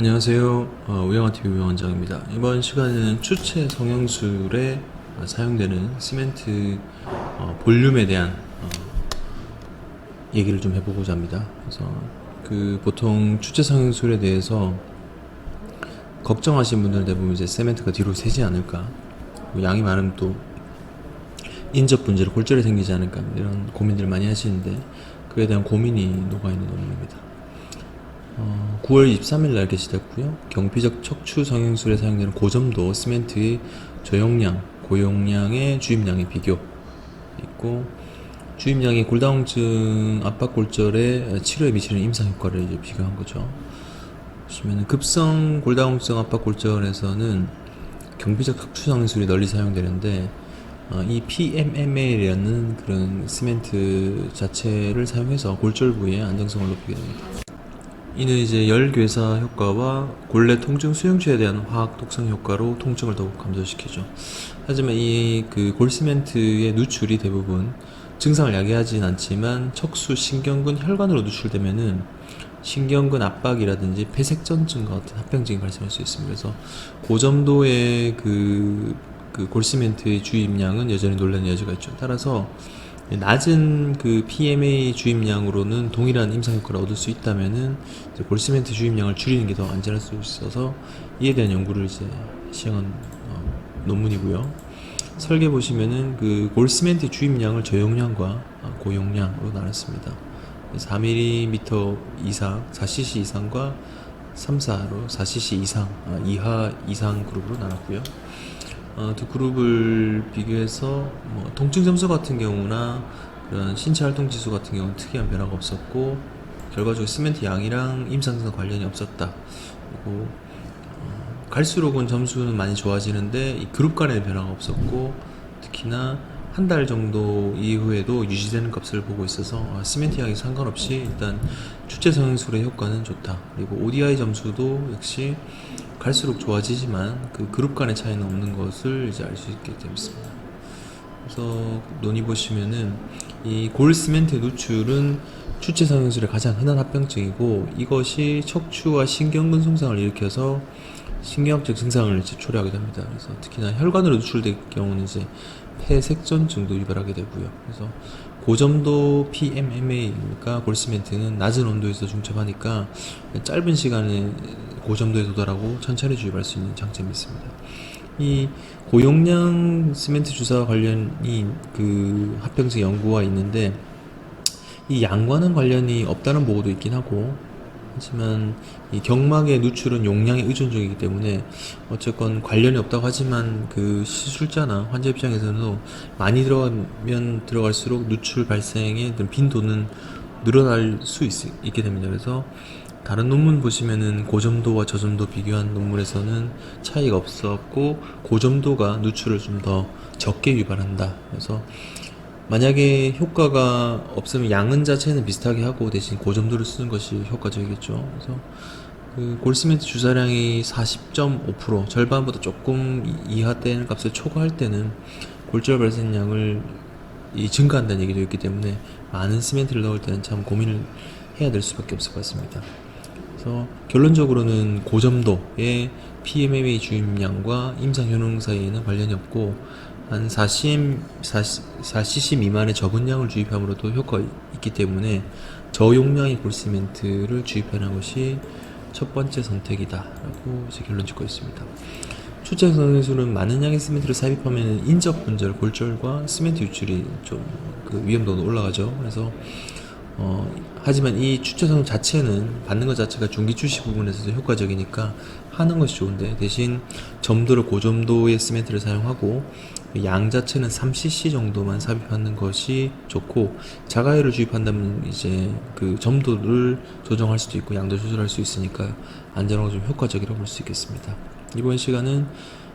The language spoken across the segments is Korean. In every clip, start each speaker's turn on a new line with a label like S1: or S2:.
S1: 안녕하세요. 어, 우영아TV 우영원장입니다. 이번 시간에는 추체 성형술에 어, 사용되는 시멘트 어, 볼륨에 대한 어, 얘기를 좀 해보고자 합니다. 그래서 그 보통 추체 성형술에 대해서 걱정하시는 분들 대부분 이제 세멘트가 뒤로 새지 않을까, 뭐 양이 많으면 또 인접 분재로 골절이 생기지 않을까 이런 고민들 많이 하시는데 그에 대한 고민이 녹아 있는 9월 23일 날 게시됐고요. 경피적 척추 성형술에 사용되는 고점도 시멘트의 저용량, 고용량의 주입량의 비교 있고 주입량이 골다공증 압박골절의 치료에 미치는 임상 효과를 이제 비교한 거죠. 보시면 급성 골다공증 압박골절에서는 경피적 척추 성형술이 널리 사용되는데 어, 이 PMMA라는 그런 시멘트 자체를 사용해서 골절 부위의 안정성을 높이게 됩니다. 이는 이제 열 괴사 효과와 골래 통증 수용체에 대한 화학 독성 효과로 통증을 더욱 감소시키죠. 하지만 이 그 골시멘트의 누출이 대부분 증상을 야기하진 않지만 척수 신경근 혈관으로 누출되면은 신경근 압박이라든지 폐색전증과 같은 합병증이 발생할 수 있습니다. 그래서 그 정도의 그, 그 골시멘트의 주입량은 여전히 논란의 여지가 있죠. 따라서 낮은 그 PMA 주입량으로는 동일한 임상 효과를 얻을 수 있다면은 골시멘트 주입량을 줄이는 게 더 안전할 수 있어서 이에 대한 연구를 이제 시행한 어, 논문이고요. 설계 보시면은 그 골시멘트 주입량을 저용량과 아, 고용량으로 나눴습니다. 4mm 이상, 4cc 이상과 3, 4로 4cc 이상, 아, 이하 이상 그룹으로 나눴고요. 어, 두 그룹을 비교해서 뭐 통증 점수 같은 경우나 그런 신체 활동 지수 같은 경우는 특이한 변화가 없었고 결과적으로 시멘트 양이랑 임상과 관련이 없었다. 그리고 어, 갈수록은 점수는 많이 좋아지는데 이 그룹 간의 변화가 없었고 특히나 한 달 정도 이후에도 유지되는 값을 보고 있어서 아, 시멘트 양이 상관없이 일단 추체 성형술의 효과는 좋다. 그리고 ODI 점수도 역시 갈수록 좋아지지만 그 그룹 간의 차이는 없는 것을 이제 알 수 있게 됩니다. 그래서 논의 보시면은 이 골 시멘트 누출은 추체 성형술의 가장 흔한 합병증이고 이것이 척추와 신경근 손상을 일으켜서 신경학적 증상을 이제 초래하게 됩니다. 그래서 특히나 혈관으로 누출될 경우는 이제 폐색전증도 유발하게 되고요. 그래서 고점도 PMMA니까 골시멘트는 낮은 온도에서 중첩하니까 짧은 시간에 고점도에 도달하고 천천히 주입할 수 있는 장점이 있습니다. 이 고용량 시멘트 주사와 관련이 그 합병증 연구가 있는데 이 양과는 관련이 없다는 보고도 있긴 하고 하지만 이 경막의 누출은 용량에 의존적이기 때문에 어쨌건 관련이 없다고 하지만 그 시술자나 환자 입장에서는 많이 들어가면 들어갈수록 누출 발생의 빈도는 늘어날 수 있, 있게 됩니다. 그래서 다른 논문 보시면은 고점도와 저점도 비교한 논문에서는 차이가 없었고 고점도가 누출을 좀 더 적게 유발한다. 그래서 만약에 효과가 없으면 양은 자체는 비슷하게 하고 대신 고점도를 쓰는 것이 효과적이겠죠. 그래서 그 골시멘트 주사량이 40.5% 절반보다 조금 이하되는 값을 초과할 때는 골절 발생량을 이 증가한다는 얘기도 있기 때문에 많은 시멘트를 넣을 때는 참 고민을 해야 될 수밖에 없을 것 같습니다. 그래서 결론적으로는 고점도의 PMMA 주입량과 임상 효능 사이에는 관련이 없고 한 4cm, 4cc 미만의 적은 양을 주입함으로도 효과가 있기 때문에 저용량의 골시멘트를 주입하는 것이 첫 번째 선택이다라고 이제 결론 짓고 있습니다. 출장 성형술은 많은 양의 시멘트를 삽입하면 인접 분절, 골절과 시멘트 유출이 좀 그 위험도가 올라가죠. 그래서 어, 하지만 이 추체성 자체는 받는 것 자체가 중기 출시 부분에서도 효과적이니까 하는 것이 좋은데 대신 점도를 고점도의 시멘트를 사용하고 양 자체는 3cc 정도만 삽입하는 것이 좋고 자가열을 주입한다면 이제 그 점도를 조정할 수도 있고 양도 조절할 수 있으니까 안전하고 좀 효과적이라고 볼 수 있겠습니다. 이번 시간은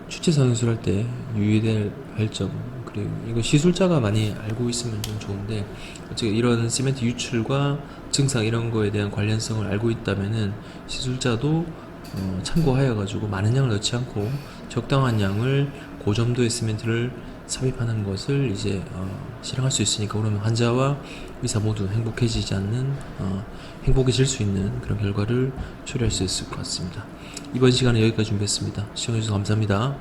S1: 추체 성형술 할때 유의될 발점 그리고 이거 시술자가 많이 알고 있으면 좀 좋은데 어쨌든 이런 시멘트 유출과 증상 이런 거에 대한 관련성을 알고 있다면은 시술자도 어, 참고하여 가지고 많은 양을 넣지 않고 적당한 양을 고점도의 시멘트를 삽입하는 것을 이제 어, 실행할 수 있으니까 그러면 환자와 의사 모두 행복해지지 않는 어, 행복해질 수 있는 그런 결과를 초래할 수 있을 것 같습니다. 이번 시간은 여기까지 준비했습니다. 시청해주셔서 감사합니다.